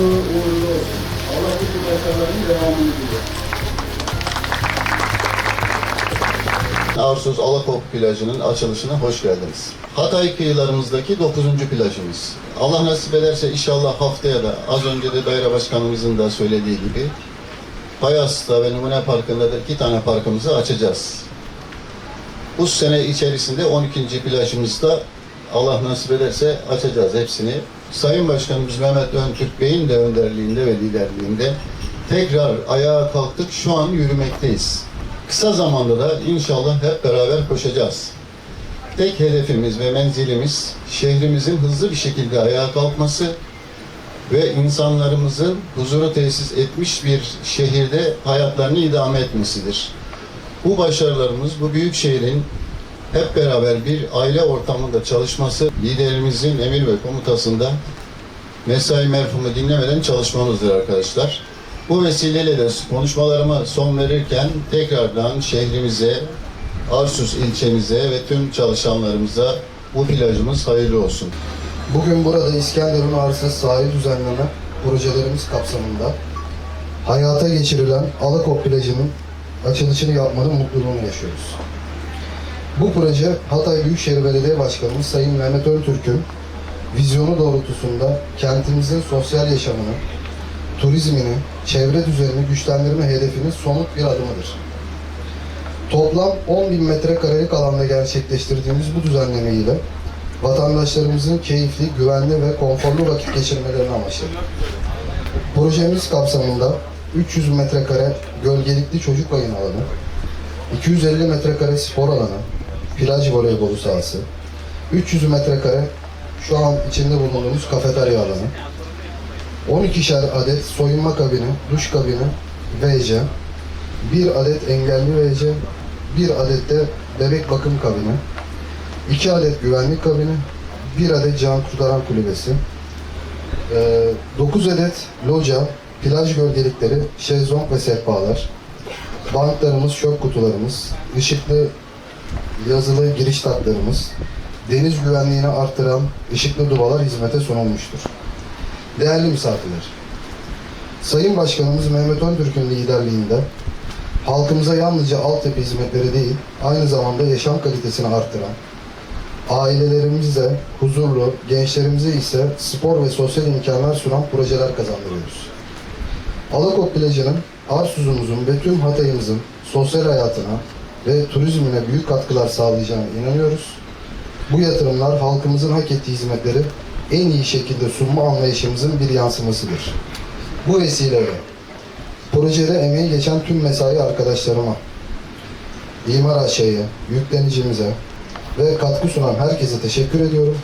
hayırlı uğurlu olsun. Allah bu başarıların devamını diliyor. Arsuz Alakop plajının açılışına hoş geldiniz. Hatay kıyılarımızdaki 9. plajımız. Allah nasip ederse inşallah haftaya da az önce de daire başkanımızın da söylediği gibi Payas'ta ve Numune Parkı'nda da iki tane parkımızı açacağız. Bu sene içerisinde 12. plajımızda Allah nasip ederse açacağız hepsini. Sayın Başkanımız Mehmet Öntürk Bey'in de önderliğinde ve liderliğinde tekrar ayağa kalktık. Şu an yürümekteyiz. Kısa zamanda da inşallah hep beraber koşacağız. Tek hedefimiz ve menzilimiz şehrimizin hızlı bir şekilde ayağa kalkması ve insanlarımızın huzuru tesis etmiş bir şehirde hayatlarını idame etmesidir. Bu başarılarımız bu büyük şehrin hep beraber bir aile ortamında çalışması liderimizin emir ve komutasında mesai merhumu dinlemeden çalışmamızdır arkadaşlar. Bu vesileyle de konuşmalarıma son verirken tekrardan şehrimize, Arsus ilçemize ve tüm çalışanlarımıza bu plajımız hayırlı olsun. Bugün burada İskenderun Arsız sahil düzenleme projelerimiz kapsamında hayata geçirilen Alakop plajının açılışını yapmanın mutluluğunu yaşıyoruz. Bu proje Hatay Büyükşehir Belediye Başkanımız Sayın Mehmet Öntürk'ün vizyonu doğrultusunda kentimizin sosyal yaşamını, turizmini, çevre düzenini güçlendirme hedefinin somut bir adımıdır. Toplam 10 bin metrekarelik alanda gerçekleştirdiğimiz bu düzenleme ile vatandaşlarımızın keyifli, güvenli ve konforlu vakit geçirmelerini amaçladık. Projemiz kapsamında 300 metrekare gölgelikli çocuk oyun alanı, 250 metrekare spor alanı, plaj voleybolu sahası, 300 metrekare şu an içinde bulunduğumuz kafeterya alanı, 12'şer adet soyunma kabini, duş kabini, WC, bir adet engelli WC, bir adet de bebek bakım kabini, 2 adet güvenlik kabini, 1 adet can kurtaran kulübesi, 9 adet loca, plaj gölgelikleri, şezlong ve sehpalar, banklarımız, çöp kutularımız, ışıklı yazılı giriş tatlarımız, deniz güvenliğini artıran ışıklı dubalar hizmete sunulmuştur. Değerli misafirler, Sayın Başkanımız Mehmet Öntürk'ün liderliğinde halkımıza yalnızca altyapı hizmetleri değil, aynı zamanda yaşam kalitesini artıran, ailelerimize huzurlu, gençlerimize ise spor ve sosyal imkanlar sunan projeler kazandırıyoruz. Alakop plajının Arsuz'umuzun ve tüm Hatay'ımızın sosyal hayatına ve turizmine büyük katkılar sağlayacağına inanıyoruz. Bu yatırımlar halkımızın hak ettiği hizmetleri en iyi şekilde sunma anlayışımızın bir yansımasıdır. Bu vesileyle projede emeği geçen tüm mesai arkadaşlarıma, İmar AŞ'ye, yüklenicimize ve katkı sunan herkese teşekkür ediyorum.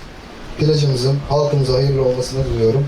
Plajımızın halkımıza hayırlı olmasını diliyorum.